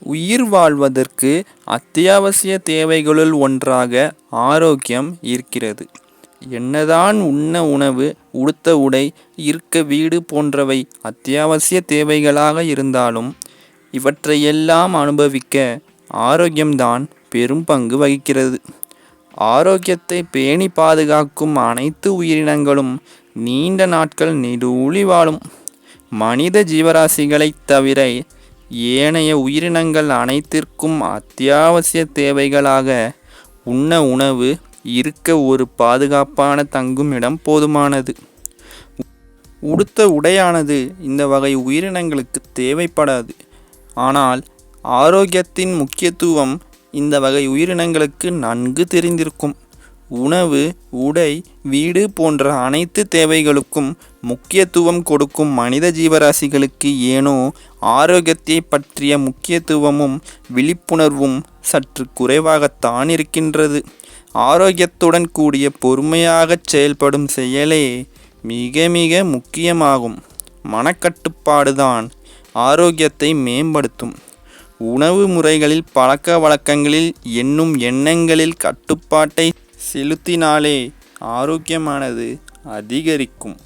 உயிர் வாழ்வதற்கு அத்தியாவசிய தேவைகளுள் ஒன்றாக ஆரோக்கியம் இருக்கிறது. என்னதான் உண்ண உணவு உடுத்த உடை இருக்க வீடு போன்றவை அத்தியாவசிய தேவைகளாக இருந்தாலும் இவற்றையெல்லாம் அனுபவிக்க ஆரோக்கியம்தான் பெரும் பங்கு வகிக்கிறது. ஆரோக்கியத்தை பேணி பாதுகாக்கும் அனைத்து உயிரினங்களும் நீண்ட நாட்கள் நீடூழி வாழும். மனித ஜீவராசிகளைத் தவிர ஏனைய உயிரினங்கள் அனைத்திற்கும் அத்தியாவசிய தேவைகளாக. உண்ண உணவு இருக்க ஒரு பாதுகாப்பான தங்குமிடம் போதுமானது. உடுத்த உடையானது இந்த வகை உயிரினங்களுக்கு தேவைப்படாது. ஆனால் ஆரோக்கியத்தின் முக்கியத்துவம் இந்த வகை உயிரினங்களுக்கு நன்கு தெரிந்திருக்கும். உணவு உடை வீடு போன்ற அனைத்து தேவைகளுக்கும் முக்கியத்துவம் கொடுக்கும் மனித ஜீவராசிகளுக்கு ஏனோ ஆரோக்கியத்தை பற்றிய முக்கியத்துவமும் விழிப்புணர்வும் சற்று குறைவாகத்தான் இருக்கின்றது. ஆரோக்கியத்துடன் கூடிய பொறுமையாகச் செயல்படும் செயலே மிக மிக முக்கியமாகும். மனக்கட்டுப்பாடுதான் ஆரோக்கியத்தை மேம்படுத்தும். உணவு முறைகளில் பழக்க வழக்கங்களில் எண்ணும் எண்ணங்களில் கட்டுப்பாட்டை செலுத்தினாலே ஆரோக்கியமானது அதிகரிக்கும்.